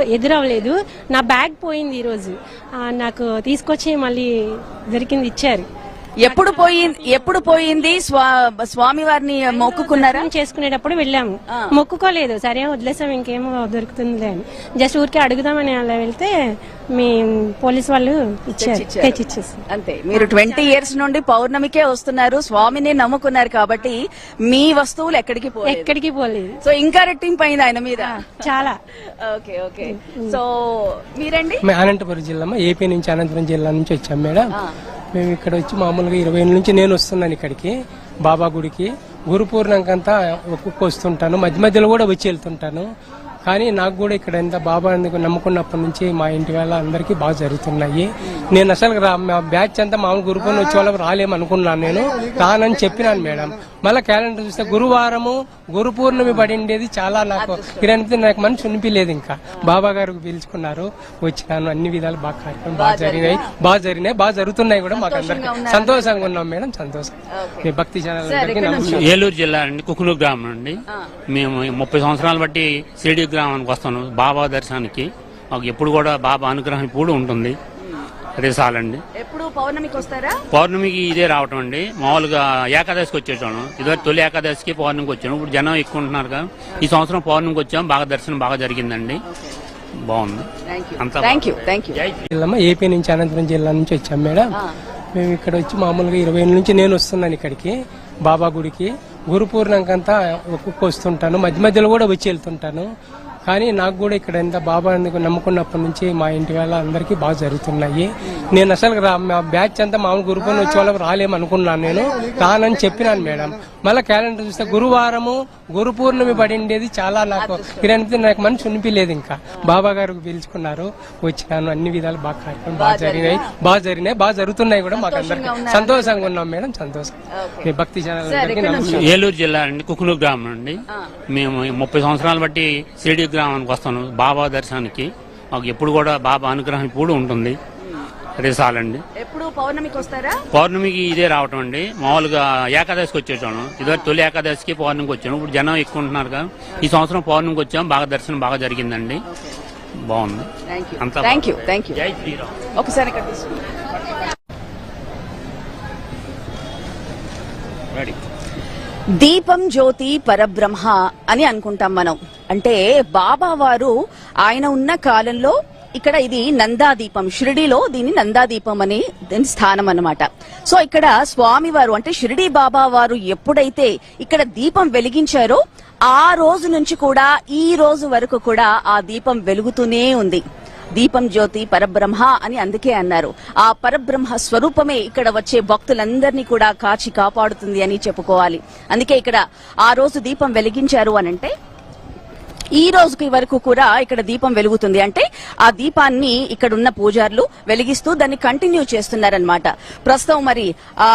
ఎదురవ్వలేదు. నా బ్యాగ్ పోయింది ఈరోజు. నాకు తీసుకొచ్చి మళ్ళీ దొరికింది ఇచ్చారు. ఎప్పుడు పోయింది ఎప్పుడు పోయింది? స్వా- స్వామి వారిని మొక్కుకున్నారా? చేసుకునేటప్పుడు వెళ్ళాము. మొక్కుకోలేదు. సరే వదిలేసాం ఇంకేమో దొరుకుతుందిలే అని. జస్ట్ ఊరికే అడుగుదామని అలా వెళ్తే మీ పోలీస్ వాళ్ళు ఇచ్చారు తెచ్చిచ్చారు. తెచ్చిచ్చేసారు. అంతే. మీరు ట్వంటీ ఇయర్స్ నుండి పౌర్ణమికే వస్తున్నారు స్వామిని నమ్ముకున్నారు కాబట్టి మీ వస్తువులు ఎక్కడికి పోలేదు. ఎక్కడికి పోలేదు. సో ఇంకా రెట్టింపు అయింది ఆయన మీద. చాలా. Okay okay. సో మీరండి? అనంతపురం జిల్లా. ఏపీ నుంచి అనంతపురం జిల్లా నుంచి వచ్చాం మేడం. మేము ఇక్కడ వచ్చి మామూలుగా ఇరవై ఏళ్ళ నుంచి నేను వస్తున్నాను ఇక్కడికి బాబా గుడికి. గురు పూర్ణికంతా ఒక్కొక్క వస్తుంటాను మధ్య మధ్యలో కూడా వచ్చి వెళ్తుంటాను. కానీ నాకు కూడా ఇక్కడ ఎంత బాబా ఎందుకు నమ్ముకున్నప్పటి నుంచి మా ఇంటి వాళ్ళ అందరికీ బాగా జరుగుతున్నాయి. నేను అసలు రా- మా బ్యాచ్ అంతా మామూలు గురు పూర్ణిమ వచ్చే వాళ్ళం రాలేము అనుకున్నాను నేను. రానని చెప్పినాను మేడం. మళ్ళీ క్యాలెండర్ చూస్తే గురువారము గురు పూర్ణమి పడిండేది చాలా నాకు ఇరవై నాకు మనసు వినిపించలేదు ఇంకా. బాబా గారు పిలుచుకున్నారు. వచ్చినాను. అన్ని విధాలు బాగా కార్యక్రమం బాగా జరిగినాయి. బాగా జరిగినాయి. బాగా జరుగుతున్నాయి కూడా మాకు అందరికి. సంతోషంగా ఉన్నాం మేడం. సంతోషం. మీ భక్తి నమస్కారం. ఏలూరు జిల్లా అండి కుకునూరు గ్రామం అండి. మేము ముప్పై సంవత్సరాలు బట్టి సిడి గ్రామానికి వస్తాను. బాబా దర్శనానికి. మాకు ఎప్పుడు కూడా బాబా అనుగ్రహం ఇప్పుడు ఉంటుంది. అదే చాలండి. ఎప్పుడు పౌర్ణమికి వస్తారా? పౌర్ణమికి ఇదే రావటం అండి. మామూలుగా ఏకాదశికి వచ్చేసాను. ఇదివరకు తొలి ఏకాదశికి పౌర్ణమికి వచ్చాను. ఇప్పుడు జనం ఎక్కువ ఉంటున్నారు కదా. ఈ సంవత్సరం పౌర్ణమికి వచ్చాం. బాగా దర్శనం బాగా జరిగిందండి. బాగుంది. అంతా థ్యాంక్ యూ థ్యాంక్ యూ జై జిల్లా అమ్మ. ఏపీ నుంచి అనంతపురం జిల్లా నుంచి వచ్చాం మేడం. మేము ఇక్కడ వచ్చి మామూలుగా ఇరవై ఏళ్ళ నుంచి నేను వస్తున్నాను ఇక్కడికి. బాబా గుడికి. గురు పూర్ణంకంతా ఒక్కొక్క వస్తుంటాను. మధ్య మధ్యలో కూడా వచ్చి వెళ్తుంటాను. కానీ నాకు కూడా ఇక్కడ ఎంత బాబా నమ్ముకున్నప్పటి నుంచి మా ఇంటి వాళ్ళ అందరికీ బాగా జరుగుతున్నాయి. నేను అసలు రా- మా బ్యాచ్ అంతా మామూలు గురు పూర్ణిమ వచ్చే వాళ్ళం రాలేము అనుకున్నాను నేను. రానని చెప్పినాను మేడం. మళ్ళీ క్యాలెండర్ చూస్తే గురువారము గురు పూర్ణమి పడిండేది చాలా నాకు ఇరవై నాకు మనసు వినిపించలేదు ఇంకా. బాబా గారు పిలుచుకున్నారు. వచ్చినాను. అన్ని విధాలు బాగా కార్యక్రమం బాగా జరిగినాయి. బాగా జరిగినాయి. బాగా జరుగుతున్నాయి కూడా మాకు అందరికి. సంతోషంగా ఉన్నాం మేడం. సంతోషం. మీ భక్తి నమస్కారం. ఏలూరు జిల్లా అండి కుకునూరు గ్రామం అండి. మేము ముప్పై సంవత్సరాలు బట్టి సిడి గ్రామానికి వస్తాను. బాబా దర్శనానికి. మాకు ఎప్పుడు కూడా బాబా అనుగ్రహం ఇప్పుడు ఉంటుంది. అదే చాలండి. ఎప్పుడు పౌర్ణమికి వస్తారా? పౌర్ణమికి ఇదే రావటం అండి. మామూలుగా ఏకాదశికి వచ్చేసాను. ఇదివరకు తొలి ఏకాదశికి పౌర్ణమికి వచ్చాను. ఇప్పుడు జనం ఎక్కువ ఉంటున్నారు కదా. ఈ సంవత్సరం పౌర్ణమికి వచ్చాం. బాగా దర్శనం బాగా జరిగిందండి. బాగుంది. అంతా థ్యాంక్ యూ థ్యాంక్ యూ జై శ్రీరామ్. ఒకసారి ఇక్కడ రెడీ దీపం జ్యోతి పరబ్రహ్మ అని అనుకుంటాం మనం. అంటే బాబా వారు ఆయన ఉన్న కాలంలో ఇక్కడ ఇది నందాదీపం షిరిడిలో దీని నందాదీపం అని దీని స్థానం అన్నమాట. సో ఇక్కడ స్వామివారు అంటే షిరిడి బాబా వారు ఎప్పుడైతే ఇక్కడ దీపం వెలిగించారో ఆ రోజు నుంచి కూడా ఈ రోజు వరకు కూడా ఆ దీపం వెలుగుతూనే ఉంది. దీపం జ్యోతి పరబ్రహ్మ అని అందుకే అన్నారు. ఆ పరబ్రహ్మ స్వరూపమే ఇక్కడ వచ్చే భక్తులందరినీ కూడా కాచి కాపాడుతుంది అని చెప్పుకోవాలి. అందుకే ఇక్కడ ఆ రోజు దీపం వెలిగించారు అనంటే ఈ రోజుకి వరకు కూడా ఇక్కడ దీపం వెలుగుతుంది. అంటే ఆ దీపాన్ని ఇక్కడ ఉన్న పూజారులు వెలిగిస్తూ దాన్ని కంటిన్యూ చేస్తున్నారనమాట ప్రస్తుతం మరి ఆ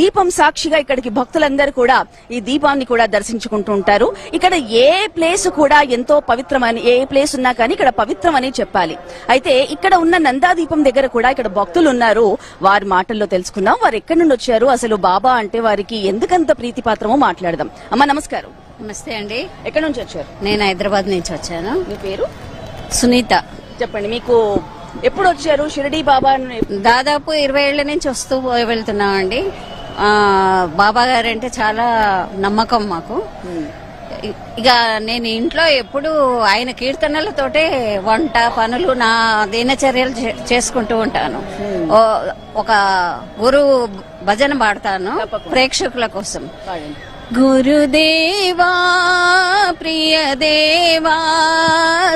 దీపం సాక్షిగా ఇక్కడికి భక్తులందరూ కూడా ఈ దీపాన్ని కూడా దర్శించుకుంటూ ఉంటారు. ఇక్కడ ఏ ప్లేస్ కూడా ఎంతో పవిత్రమని ఏ ప్లేస్ ఉన్నా కానీ ఇక్కడ పవిత్రమని చెప్పాలి. అయితే ఇక్కడ ఉన్న నందాదీపం దగ్గర కూడా ఇక్కడ భక్తులు ఉన్నారు. వారి మాటల్లో తెలుసుకుందాం. వారు ఎక్కడి నుండి వచ్చారు? అసలు బాబా అంటే వారికి ఎందుకంత ప్రీతిపాత్రమో మాట్లాడదాం. అమ్మ నమస్కారం. నమస్తే అండి. ఎక్కడి నుంచి వచ్చారు? నేను హైదరాబాద్ నుంచి వచ్చాను. మీ పేరు? సునీత. చెప్పండి మీకు ఎప్పుడు వచ్చారు? షిరిడి బాబా దాదాపు ఇరవై ఏళ్ళ నుంచి వస్తూ వెళ్తున్నామండి. ఆ, బాబా గారు అంటే చాలా నమ్మకం మాకు. ఇక నేను ఇంట్లో ఎప్పుడు ఆయన కీర్తనలతోటే వంట పనులు నా దినచర్యలు చే- చేసుకుంటూ ఉంటాను. ఒక గురు భజన పాడతాను ప్రేక్షకుల కోసం. गुरुदेवा प्रियदेवा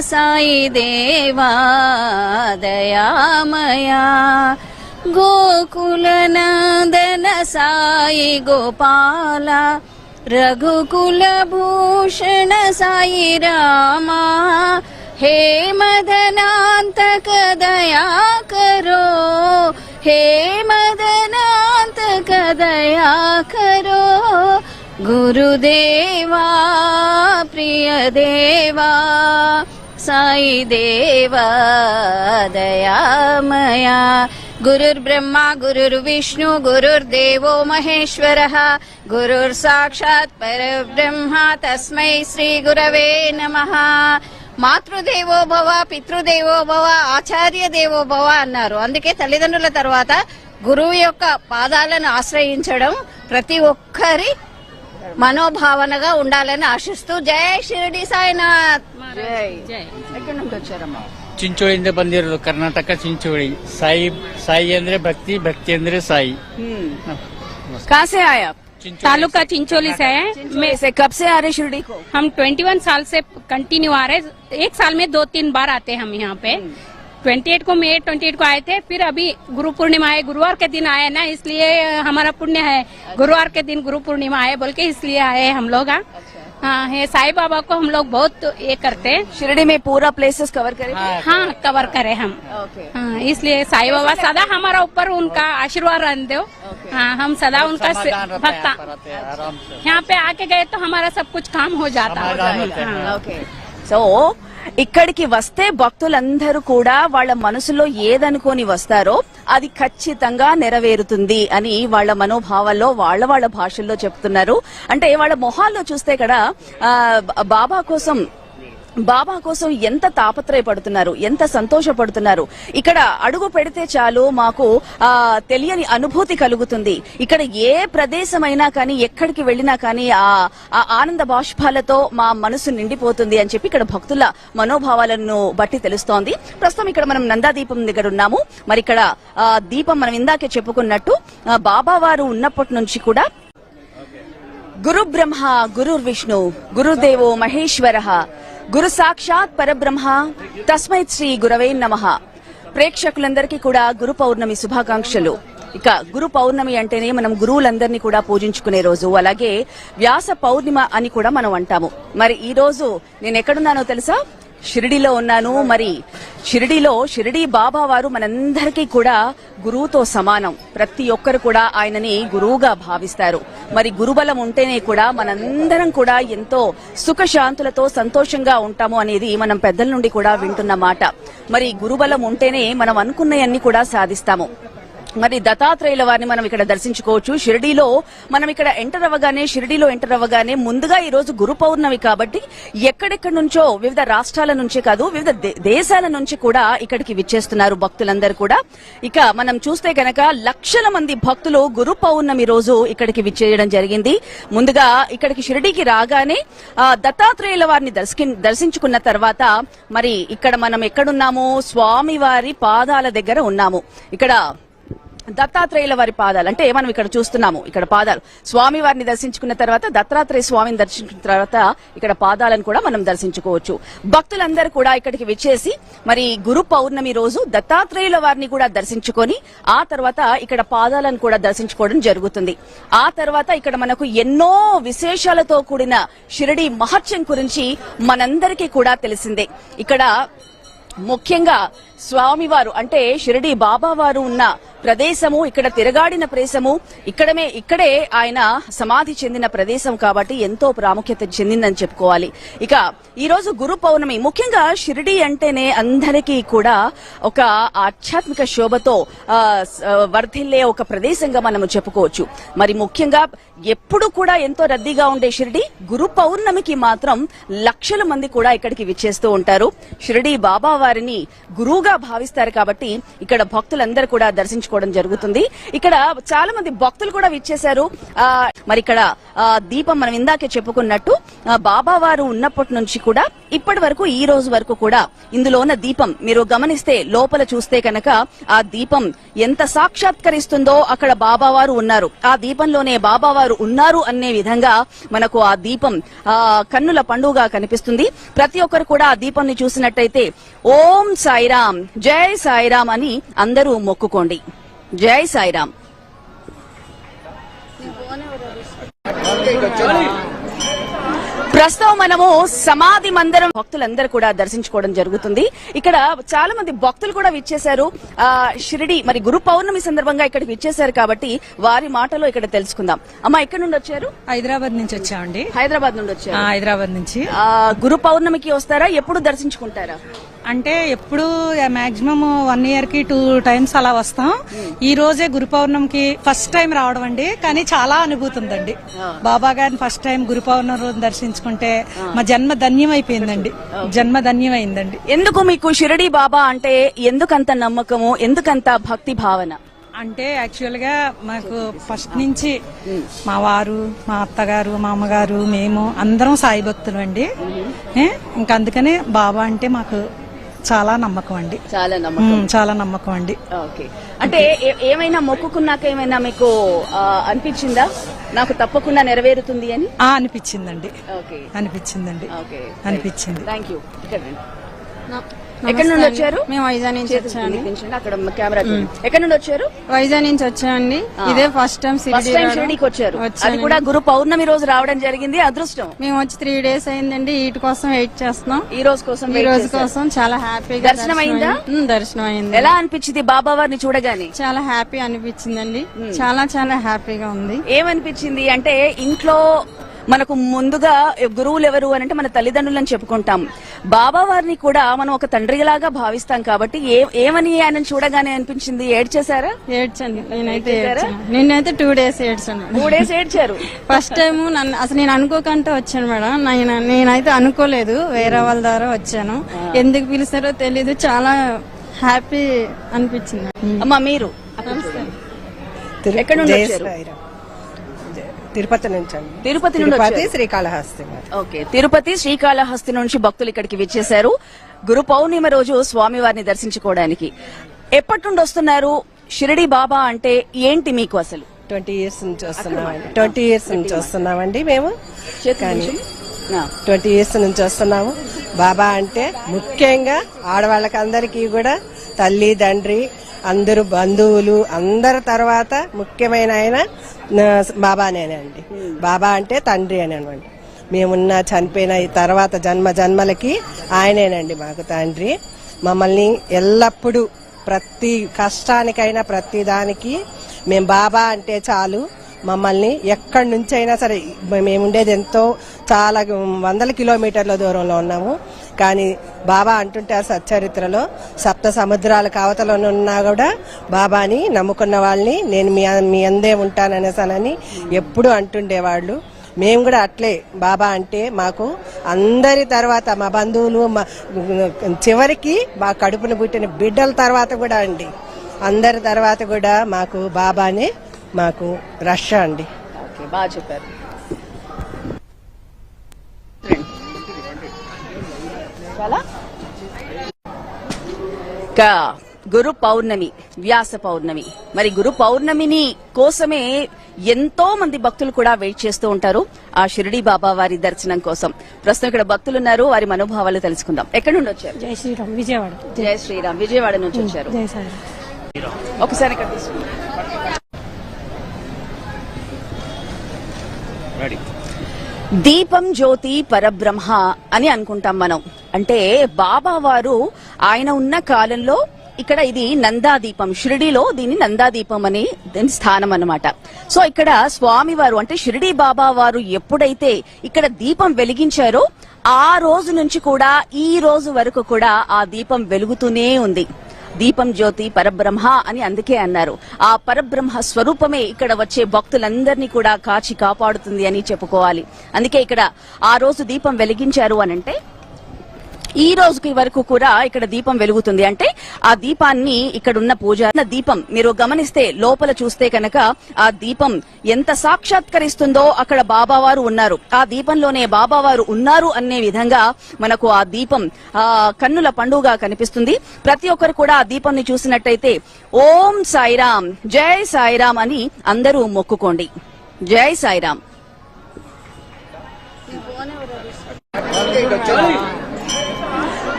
साई देवा दयामया। गोकुलनन्दन साई गोपाला रघुकुलभूषण साई रामा। हे मदनान्तक दया करो। हे मदनान्तक दया करो। గురుదేవా ప్రియదేవా సాయి దేవా దయామయా. గురుర్బ్రహ్మ గురుర్విష్ణు గురుర్దేవో మహేశ్వర గురుర్ సాక్షాత్ పరబ్రహ్మ తస్మై శ్రీ గురవే నమ. మాతృదేవో భవ పితృదేవో భవ ఆచార్య దేవో భవ అన్నారు. అందుకే తల్లిదండ్రుల తర్వాత గురువు యొక్క పాదాలను ఆశ్రయించడం ప్రతి ఒక్కరి మనోభావనగా ఉండాలని ఆశిస్తూ జై షిరిడి సాయినాథ్ ఎక్కడి నుండి వచ్చారమ్మా ಚಿಂಚೋಳಿಯಿಂದ ಬಂದಿರೋದು ಕರ್ನಾಟಕ ಚಿಂಚೋಳಿ ಸಾಯಿ ಸಾಯಿ ಅಂದ್ರೆ ಭಕ್ತಿ ಭಕ್ತಿ ಅಂದ್ರೆ ಸಾಯಿ कहाँ से आए आप तालुका चिंचोली से है मैं से कब से आ रहे शिरडी को हम 21 साल से कंटिन्यू आ रहे एक साल में दो तीन बार आते हैं हम यहाँ पे 28 को मे 28 को आए थे फिर अभी गुरु पूर्णिमा है गुरुवार के दिन आए ना इसलिए हमारा पुण्य है। अच्छा। गुरुवार के दिन गुरु पूर्णिमा आए बोल के इसलिए आए हम लोग हाँ। अच्छा। हाँ है साई बाबा को हम लोग बहुत ये करते हैं। शिरडी में पूरा प्लेसेस कवर करें हाँ, हाँ कवर करें हम। हाँ, इसलिए साई बाबा सदा हमारा ऊपर उनका आशीर्वाद रन दो। हाँ हम सदा उनका भक्त। अच्छा। यहाँ पे आके गए तो हमारा सब कुछ काम हो जाता है। हाँ। सो ఇక్కడికి వస్తే భక్తులందరూ కూడా వాళ్ళ మనసులో ఏదనుకొని వస్తారో అది ఖచ్చితంగా నెరవేరుతుంది అని వాళ్ళ మనోభావాల్లో వాళ్ళ వాళ్ళ భాషల్లో చెప్తున్నారు. అంటే వాళ్ళ మొహాల్లో చూస్తే ఇక్కడ ఆ, బాబా కోసం బాబా కోసం ఎంత తాపత్రయపడుతున్నారు ఎంత సంతోషపడుతున్నారు. ఇక్కడ అడుగు పెడితే చాలు మాకు ఆ తెలియని అనుభూతి కలుగుతుంది. ఇక్కడ ఏ ప్రదేశమైనా కానీ ఎక్కడికి వెళ్ళినా కానీ ఆ ఆ ఆనంద బాష్పాలతో మా మనసు నిండిపోతుంది అని చెప్పి ఇక్కడ భక్తుల మనోభావాలను బట్టి తెలుస్తోంది. ప్రస్తుతం ఇక్కడ మనం నందాదీపం దగ్గర ఉన్నాము. మరి ఇక్కడ ఆ దీపం మనం ఇందాకే చెప్పుకున్నట్టు బాబా వారు ఉన్నప్పటి నుంచి కూడా గురు బ్రహ్మ గురుర్ విష్ణు గురుదేవో మహేశ్వర గురు సాక్షాత్ పరబ్రహ్మ. తస్మై శ్రీ గురవే నమ. ప్రేక్షకులందరికీ కూడా గురు పౌర్ణమి శుభాకాంక్షలు. ఇక గురు పౌర్ణమి అంటేనే మనం గురువులందరినీ కూడా పూజించుకునే రోజు. అలాగే వ్యాస పౌర్ణిమ అని కూడా మనం అంటాము. మరి ఈ రోజు నేను ఎక్కడున్నానో తెలుసా? షిరిడిలో ఉన్నాను. మరి షిరిడిలో షిరిడి బాబా వారు మనందరికీ కూడా గురువుతో సమానం. ప్రతి ఒక్కరు కూడా ఆయనని గురువుగా భావిస్తారు. మరి గురుబలం ఉంటేనే కూడా మనందరం కూడా ఎంతో సుఖశాంతులతో సంతోషంగా ఉంటాము అనేది మనం పెద్దల నుండి కూడా వింటున్న మాట. మరి గురుబలం ఉంటేనే మనం అనుకున్నవన్నీ కూడా సాధిస్తాము. మరి దత్తాత్రేయుల వారిని మనం ఇక్కడ దర్శించుకోవచ్చు. షిరిడీలో మనం ఇక్కడ ఎంటర్ అవ్వగానే షిరిడీలో ఎంటర్ అవ్వగానే ముందుగా ఈ రోజు గురు పౌర్ణమి కాబట్టి ఎక్కడెక్కడి నుంచో వివిధ రాష్ట్రాల నుంచే కాదు వివిధ దే- దేశాల నుంచి కూడా ఇక్కడికి విచ్చేస్తున్నారు భక్తులందరూ కూడా. ఇక మనం చూస్తే గనక లక్షల మంది భక్తులు గురు పౌర్ణమి రోజు ఇక్కడికి విచ్చేయడం జరిగింది. ముందుగా ఇక్కడికి షిరిడీకి రాగానే ఆ, దత్తాత్రేయుల వారిని దర్శకి- దర్శించుకున్న తర్వాత మరి ఇక్కడ మనం ఎక్కడున్నాము స్వామివారి పాదాల దగ్గర ఉన్నాము. ఇక్కడ దత్తాత్రేయుల వారి పాదాలు. అంటే మనం ఇక్కడ చూస్తున్నాము ఇక్కడ పాదాలు. స్వామి వారిని దర్శించుకున్న తర్వాత దత్తాత్రేయ స్వామిని దర్శించుకున్న తర్వాత ఇక్కడ పాదాలను కూడా మనం దర్శించుకోవచ్చు. భక్తులందరూ కూడా ఇక్కడికి విచ్చేసి మరి గురు పౌర్ణమి రోజు దత్తాత్రేయుల వారిని కూడా దర్శించుకొని ఆ తర్వాత ఇక్కడ పాదాలను కూడా దర్శించుకోవడం జరుగుతుంది. ఆ తర్వాత ఇక్కడ మనకు ఎన్నో విశేషాలతో కూడిన షిరిడి మహత్యం గురించి మనందరికీ కూడా తెలిసిందే. ఇక్కడ ముఖ్యంగా స్వామివారు అంటే షిరిడి బాబా వారు ఉన్న ప్రదేశము ఇక్కడ తిరగాడిన ప్రదేశము ఇక్కడమే ఇక్కడే ఆయన సమాధి చెందిన ప్రదేశం కాబట్టి ఎంతో ప్రాముఖ్యత చెందిందని చెప్పుకోవాలి. ఇక ఈ రోజు గురు పౌర్ణమి ముఖ్యంగా షిరిడి అంటేనే అందరికీ కూడా ఒక ఆధ్యాత్మిక శోభతో ఆ, వర్ధిల్లే ఒక ప్రదేశంగా మనము చెప్పుకోవచ్చు. మరి ముఖ్యంగా ఎప్పుడు కూడా ఎంతో రద్దీగా ఉండే షిరిడి గురు పౌర్ణమికి మాత్రం లక్షల మంది కూడా ఇక్కడికి విచ్చేస్తూ ఉంటారు. షిరిడి బాబా వారిని గురువుగా భావిస్తారు కాబట్టి ఇక్కడ భక్తులందరూ కూడా చేసుకోవడం జరుగుతుంది. ఇక్కడ చాలా మంది భక్తులు కూడా విచ్చేశారు. ఆ, మరి ఇక్కడ ఆ, దీపం మనం ఇందాకే చెప్పుకున్నట్టు బాబా వారు ఉన్నప్పటి నుంచి కూడా ఇప్పటి వరకు ఈ రోజు వరకు కూడా ఇందులో ఉన్న దీపం మీరు గమనిస్తే లోపల చూస్తే కనుక ఆ దీపం ఎంత సాక్షాత్కరిస్తుందో అక్కడ బాబావారు ఉన్నారు. ఆ దీపంలోనే బాబావారు ఉన్నారు అనే విధంగా మనకు ఆ దీపం ఆ కన్నుల పండుగ కనిపిస్తుంది. ప్రతి ఒక్కరు కూడా ఆ దీపంని చూసినట్టయితే ఓం సాయిరామ్ జై సాయిరామ్ అని అందరూ మొక్కుకోండి. జై సాయిరామ్. ప్రస్తుతం మనము సమాధి మందిరం భక్తులందరూ కూడా దర్శించుకోవడం జరుగుతుంది. ఇక్కడ చాలా మంది భక్తులు కూడా విచ్చేశారు. ఆ షిరిడి మరి గురు పౌర్ణమి సందర్భంగా ఇక్కడికి విచ్చేశారు కాబట్టి వారి మాటలో ఇక్కడ తెలుసుకుందాం. అమ్మా ఎక్కడి నుండి వచ్చారు? హైదరాబాద్ నుంచి వచ్చామండి. హైదరాబాద్ నుండి వచ్చారు. హైదరాబాద్ నుంచి. గురు పౌర్ణమికి వస్తారా? ఎప్పుడు దర్శించుకుంటారా? అంటే ఎప్పుడు మాక్సిమం వన్ ఇయర్కి టూ టైమ్స్ అలా వస్తాం. ఈ రోజే గురు పౌర్ణమికి ఫస్ట్ టైం రావడం అండి. కానీ చాలా అనుభూతి ఉందండి. బాబా గారిని ఫస్ట్ టైం గురు పౌర్ణమి రోజు దర్శించుకుంటే మా జన్మ ధన్యం అయిపోయిందండి జన్మ ధన్యం అయిందండి ఎందుకు మీకు షిరడి బాబా అంటే ఎందుకంత నమ్మకము ఎందుకంత భక్తి భావన? అంటే యాక్చువల్గా మాకు ఫస్ట్ నుంచి మా వారు మా అత్తగారు మా అమ్మగారు మేము అందరం సాయి భక్తులు అండి? ఇంకా అందుకనే బాబా అంటే మాకు చాలా నమ్మకం అండి. చాలా నమ్మకం. చాలా నమ్మకం అండి. ఓకే. అంటే ఏ- ఏమైనా మొక్కుకున్నాక ఏమైనా మీకు అనిపించిందా? నాకు తప్పకుండా నెరవేరుతుంది అని? ఆ అనిపించిందండి. ఓకే. అనిపించిందండి. ఓకే. అనిపించింది. Thank you. ఎక్కడి నుండి వచ్చారు? మేము వైజాగ్ నుంచి చూపించండి, అక్కడ కెమెరా. ఎక్కడి నుండి వచ్చారు? వైజాగ్ నుంచి వచ్చామండి. ఇదే ఫస్ట్ టైం ఫస్ట్ టైం. షిరిడీకి వచ్చారు. అది. కూడా గురు పౌర్ణమి రోజు రావడం జరిగింది అదృష్టం. మేము వచ్చి త్రీ డేస్ అయిందండి. వీటి కోసం వెయిట్ చేస్తున్నాం. ఈ రోజు కోసం ఈ రోజు. కోసం చాలా హ్యాపీగా దర్శనం అయిందా? దర్శనం అయింది. ఎలా అనిపించింది బాబా వారిని చూడగానే? చాలా హ్యాపీ అనిపించిందండి. చాలా చాలా హ్యాపీగా ఉంది. ఏమనిపించింది అంటే ఇంట్లో మనకు ముందుగా గురువులు ఎవరు అని అంటే మన తల్లిదండ్రులని చెప్పుకుంటాం. బాబా వారిని కూడా మనం ఒక తండ్రిలాగా భావిస్తాం కాబట్టి ఏ- ఏమని ఆయన చూడగానే అనిపించింది? ఏడ్చేశారా? ఏడ్చండి నేనైతే ఏడ్చాను. నేనైతే టూ డేస్ ఏడ్చాను. టూ డేస్ ఏడ్చారు. ఫస్ట్ టైం నన్ను అసలు నేను అనుకోకంటే వచ్చాను మేడం. నేను నేనైతే అనుకోలేదు. వేరే వాళ్ళ ద్వారా వచ్చాను. ఎందుకు పిలిచారో తెలీదు. చాలా హ్యాపీ అనిపించింది. అమ్మా మీరు. ఎక్కడి తిరుపతి నుంచి అండి. తిరుపతి నుండి శ్రీకాళహస్తి ఓకే. తిరుపతి శ్రీకాళహస్తి నుంచి భక్తులు ఇక్కడికి విచ్చేశారు. గురు పౌర్ణిమ రోజు స్వామివారిని దర్శించుకోవడానికి ఎప్పటి నుండి వస్తున్నారు? షిరిడి బాబా అంటే ఏంటి మీకు అసలు? ట్వంటీ ఇయర్స్ నుంచి వస్తున్నామండి. ట్వంటీ ఇయర్స్ నుంచి వస్తున్నామండి మేము. కానీ ట్వంటీ ఇయర్స్ నుంచి వస్తున్నాము. బాబా అంటే ముఖ్యంగా ఆడవాళ్ళకి అందరికీ కూడా తల్లి తండ్రి అందరు బంధువులు అందరి తర్వాత ముఖ్యమైన ఆయన ఆ, బాబానేనండి బాబా అంటే తండ్రి అని అనమాట. మేమున్న చనిపోయిన ఈ తర్వాత జన్మ జన్మలకి ఆయనేనండి మాకు తండ్రి. మమ్మల్ని ఎల్లప్పుడూ ప్రతి కష్టానికైనా ప్రతి దానికి మేము బాబా అంటే చాలు. మమ్మల్ని ఎక్కడి నుంచి అయినా సరే మేము ఉండేది ఎంతో చాలా వందల కిలోమీటర్ల దూరంలో ఉన్నాము. కానీ బాబా అంటుంటారు సచ్చరిత్రలో సప్త సముద్రాల కవతలోనున్నా కూడా బాబాని నమ్ముకున్న వాళ్ళని నేను మీ మీ అందే ఉంటాననేసానని ఎప్పుడు అంటుండేవాళ్ళు. మేము కూడా అట్లే బాబా అంటే మాకు అందరి తర్వాత మా బంధువులు మా చివరికి మా కడుపును పుట్టిన బిడ్డల తర్వాత కూడా అండి. అందరి తర్వాత కూడా మాకు బాబానే మాకు రష అండి. ఓకే బాగా చెప్పారు. గురు పౌర్ణమి వ్యాస పౌర్ణమి. మరి గురు పౌర్ణమిని కోసమే ఎంతో మంది భక్తులు కూడా వెయిట్ చేస్తూ ఉంటారు ఆ షిరిడి బాబా వారి దర్శనం కోసం. ప్రస్తుతం ఇక్కడ భక్తులు ఉన్నారు వారి మనోభావాలు తెలుసుకుందాం. ఎక్కడి నుండి వచ్చారు? జై శ్రీరామ్ విజయవాడ. జయ శ్రీరామ్ విజయవాడ నుంచి వచ్చారు. జై ఒకసారి దీపం జ్యోతి పరబ్రహ్మ అని అనుకుంటాం మనం. అంటే బాబా వారు ఆయన ఉన్న కాలంలో ఇక్కడ ఇది నందాదీపం షిరిడిలో దీని నందాదీపం అని దీని స్థానం అన్నమాట. సో ఇక్కడ స్వామివారు అంటే షిరిడి బాబా వారు ఎప్పుడైతే ఇక్కడ దీపం వెలిగించారో ఆ రోజు నుంచి కూడా ఈ రోజు వరకు కూడా ఆ దీపం వెలుగుతూనే ఉంది. దీపం జ్యోతి పరబ్రహ్మ అని అందుకే అన్నారు. ఆ పరబ్రహ్మ స్వరూపమే ఇక్కడ వచ్చే భక్తులందరినీ కూడా కాచి కాపాడుతుంది అని చెప్పుకోవాలి. అందుకే ఇక్కడ ఆ రోజు దీపం వెలిగించారు అనంటే ఈ రోజుకి వరకు కూడా ఇక్కడ దీపం వెలుగుతుంది. అంటే ఆ దీపాన్ని ఇక్కడ ఉన్న పూజారి దీపం మీరు గమనిస్తే లోపల చూస్తే కనుక ఆ దీపం ఎంత సాక్షాత్కరిస్తుందో అక్కడ బాబావారు ఉన్నారు. ఆ దీపంలోనే బాబావారు ఉన్నారు అనే విధంగా మనకు ఆ దీపం ఆ కన్నుల పండుగ కనిపిస్తుంది. ప్రతి ఒక్కరు కూడా ఆ దీపంని చూసినట్టయితే ఓం సాయిరామ్ జై సాయిరామ్ అని అందరూ మొక్కుకోండి. జై సాయిరామ్.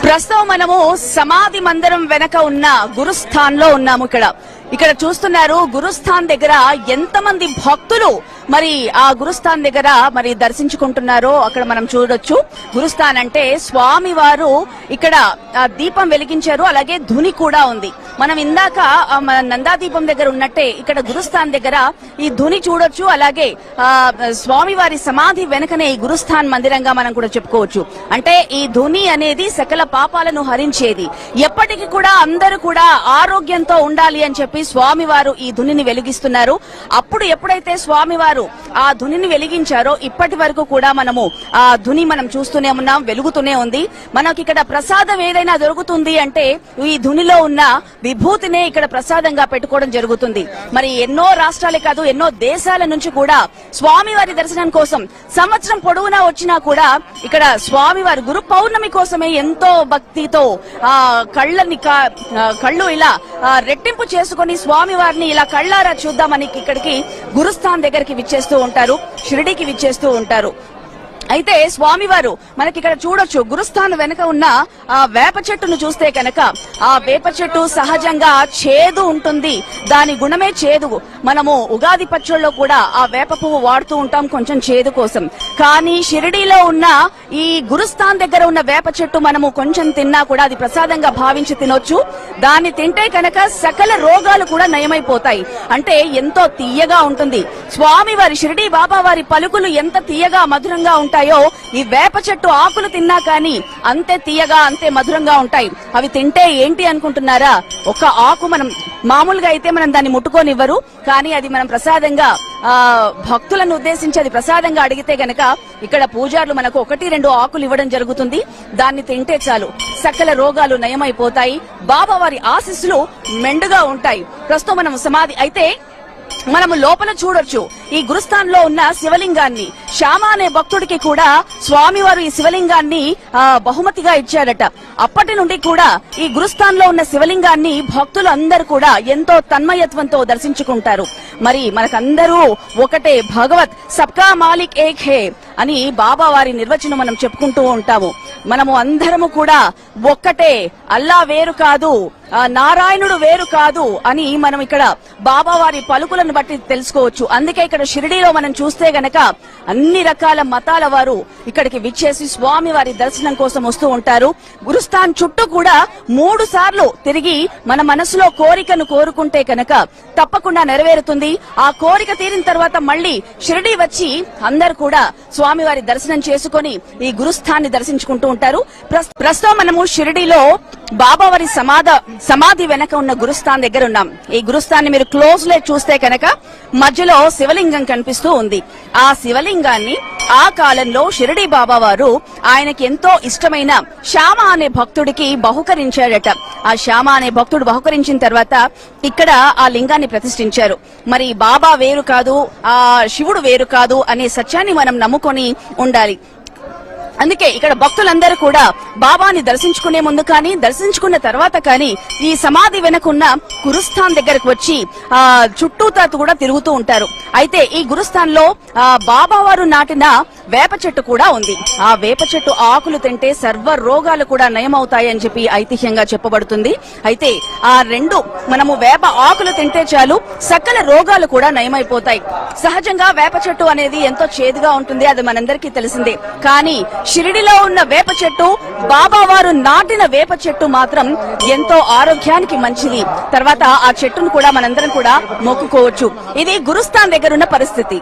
ప్రస్తుతం మనము సమాధి మందిరం వెనక ఉన్న గురుస్థాన్లో ఉన్నాము ఇక్కడ. ఇక్కడ చూస్తున్నారు గురుస్థాన్ దగ్గర ఎంతమంది భక్తులు మరి ఆ గురుస్థాన్ దగ్గర మరి దర్శించుకుంటున్నారో అక్కడ మనం చూడొచ్చు. గురుస్థాన్ అంటే స్వామి వారు ఇక్కడ దీపం వెలిగించారు. అలాగే ధుని కూడా ఉంది. మనం ఇందాక నందా దీపం నందాదీపం దగ్గర ఉన్నట్టే ఇక్కడ గురుస్థాన్ దగ్గర ఈ ధుని చూడొచ్చు. అలాగే ఆ, స్వామి వారి సమాధి వెనకనే ఈ గురుస్థాన్ మందిరంగా మనం కూడా చెప్పుకోవచ్చు. అంటే ఈ ధుని అనేది సకల పాపాలను హరించేది. ఎప్పటికీ కూడా అందరూ కూడా ఆరోగ్యంతో ఉండాలి అని చెప్పి స్వామి వారు ఈ ధునిని వెలిగిస్తున్నారు. అప్పుడు ఎప్పుడైతే స్వామి వారు ఆ ధునిని వెలిగించారో ఇప్పటి వరకు కూడా మనము ఆ ధుని మనం చూస్తూనే ఉన్నాం వెలుగుతూనే ఉంది. మనకి ఇక్కడ ప్రసాదం ఏదైనా దొరుకుతుంది అంటే ఈ ధునిలో ఉన్న విభూతినే ఇక్కడ ప్రసాదంగా పెట్టుకోవడం జరుగుతుంది. మరి ఎన్నో రాష్ట్రాలే కాదు ఎన్నో దేశాల నుంచి కూడా స్వామివారి దర్శనం కోసం సంవత్సరం పొడవునా వచ్చినా కూడా ఇక్కడ స్వామివారి గురు పౌర్ణమి కోసమే ఎంతో భక్తితో ఆ కళ్ళని కళ్ళు ఇలా రెట్టింపు చేసుకొని స్వామివారిని ఇలా కళ్ళారా చూద్దామని ఇక్కడికి గురుస్థాన్ దగ్గరికి విచ్చేస్తూ ఉంటారు షిరిడీకి విచ్చేస్తూ ఉంటారు. అయితే స్వామివారు మనకి ఇక్కడ చూడొచ్చు గురుస్థానం వెనక ఉన్న ఆ వేప చెట్టును చూస్తే కనుక ఆ వేప చెట్టు సహజంగా చేదు ఉంటుంది. దాని గుణమే చేదు. మనము ఉగాది పచ్చళ్ళలో కూడా ఆ వేప పువ్వు వాడుతూ ఉంటాం కొంచెం చేదు కోసం. కానీ షిరిడీలో ఉన్న ఈ గురుస్థాన్ దగ్గర ఉన్న వేప చెట్టు మనము కొంచెం తిన్నా కూడా అది ప్రసాదంగా భావించి తినొచ్చు. దాన్ని తింటే కనుక సకల రోగాలు కూడా నయమైపోతాయి. అంటే ఎంతో తీయగా ఉంటుంది. స్వామివారి షిరిడీ బాబా వారి పలుకులు ఎంత తీయగా మధురంగా ఉంటాయి ఈ వేప చెట్టు ఆకులు తిన్నా కానీ అంతే తీయగా అంతే మధురంగా ఉంటాయి. అవి తింటే ఏంటి అనుకుంటున్నారా? ఒక ఆకు మనం మామూలుగా అయితే మనం దాన్ని ముట్టుకోనివ్వరు కానీ అది మనం ప్రసాదంగా ఆ భక్తులను ఉద్దేశించి అది ప్రసాదంగా అడిగితే గనక ఇక్కడ పూజారులు మనకు ఒకటి రెండు ఆకులు ఇవ్వడం జరుగుతుంది. దాన్ని తింటే చాలు. సకల రోగాలు నయమైపోతాయి. బాబా వారి ఆశీస్సులు మెండుగా ఉంటాయి. ప్రస్తుతం మనం సమాధి అయితే మనము లోపల చూడొచ్చు. ఈ గురుస్థాన్లో ఉన్న శివలింగాన్ని శ్యామ అనే భక్తుడికి కూడా స్వామివారు ఈ శివలింగాన్ని బహుమతిగా ఇచ్చారట. అప్పటి నుండి కూడా ఈ గురుస్థాన్లో ఉన్న శివలింగాన్ని భక్తులు అందరూ కూడా ఎంతో తన్మయత్వంతో దర్శించుకుంటారు. మరి మనకందరూ ఒకటే భగవత్ సబ్కా మాలిక్ ఏక్ హే అని బాబా వారి నిర్వచనం మనం చెప్పుకుంటూ ఉంటాము. మనము అందరము కూడా ఒక్కటే అల్లా వేరు కాదు నారాయణుడు వేరు కాదు అని మనం ఇక్కడ బాబా వారి పలుకులను బట్టి తెలుసుకోవచ్చు. అందుకే ఇక్కడ షిరిడీలో మనం చూస్తే గనక అన్ని రకాల మతాల వారు ఇక్కడికి విచ్చేసి స్వామి వారి దర్శనం కోసం వస్తూ ఉంటారు. గురుస్థాన్ చుట్టూ కూడా మూడు సార్లు తిరిగి మన మనసులో కోరికను కోరుకుంటే కనుక తప్పకుండా నెరవేరుతుంది. ఆ కోరిక తీరిన తర్వాత మళ్ళీ షిరిడి వచ్చి అందరు కూడా స్వామివారి దర్శనం చేసుకొని ఈ గురుస్థాన్ని దర్శించుకుంటూ ఉంటారు. ప్రస్తుతం మనము షిరిడిలో బాబావారి సమాధ సమాధి వెనక ఉన్న గురుస్థాన్ దగ్గర ఉన్నాం. ఈ గురుస్థాన్ని మీరు క్లోజ్లో చూస్తే కనుక మధ్యలో శివలింగం కనిపిస్తూ ఉంది. ఆ శివలింగాన్ని ఆ కాలంలో షిరిడి బాబావారు ఆయనకి ఎంతో ఇష్టమైన శ్యామ అనే భక్తుడికి బహుకరించాడట ఆ శ్యామ అనే భక్తుడు బహుకరించిన తర్వాత ఇక్కడ ఆ లింగాన్ని ప్రతిష్ఠించారు. మరి బాబా వేరు కాదు ఆ శివుడు వేరు కాదు అనే సత్యాన్ని మనం నమ్ముకొని ఉండాలి. అందుకే ఇక్కడ భక్తులందరూ కూడా బాబాని దర్శించుకునే ముందు కానీ దర్శించుకున్న తర్వాత కానీ ఈ సమాధి వెనకున్న గురుస్థాన్ దగ్గరకు వచ్చి ఆ చుట్టూతా కూడా తిరుగుతూ ఉంటారు. అయితే ఈ గురుస్థాన్లో ఆ బాబా వారు నాటిన వేప చెట్టు కూడా ఉంది. ఆ వేప చెట్టు ఆకులు తింటే సర్వ రోగాలు కూడా నయమవుతాయని చెప్పి ఐతిహ్యంగా చెప్పబడుతుంది. అయితే ఆ రెండు మనము వేప ఆకులు తింటే చాలు సకల రోగాలు కూడా నయమైపోతాయి. సహజంగా వేప చెట్టు అనేది ఎంతో చేదుగా ఉంటుంది అది మనందరికీ తెలిసిందే. కానీ షిరిడిలో ఉన్న వేప చెట్టు బాబా వారు నాటిన వేప చెట్టు మాత్రం ఎంతో ఆరోగ్యానికి మంచిది. తర్వాత ఆ చెట్టును కూడా మనందరం కూడా మొక్కుకోవచ్చు. ఇది గురుస్థాన్ దగ్గరున్న పరిస్థితి.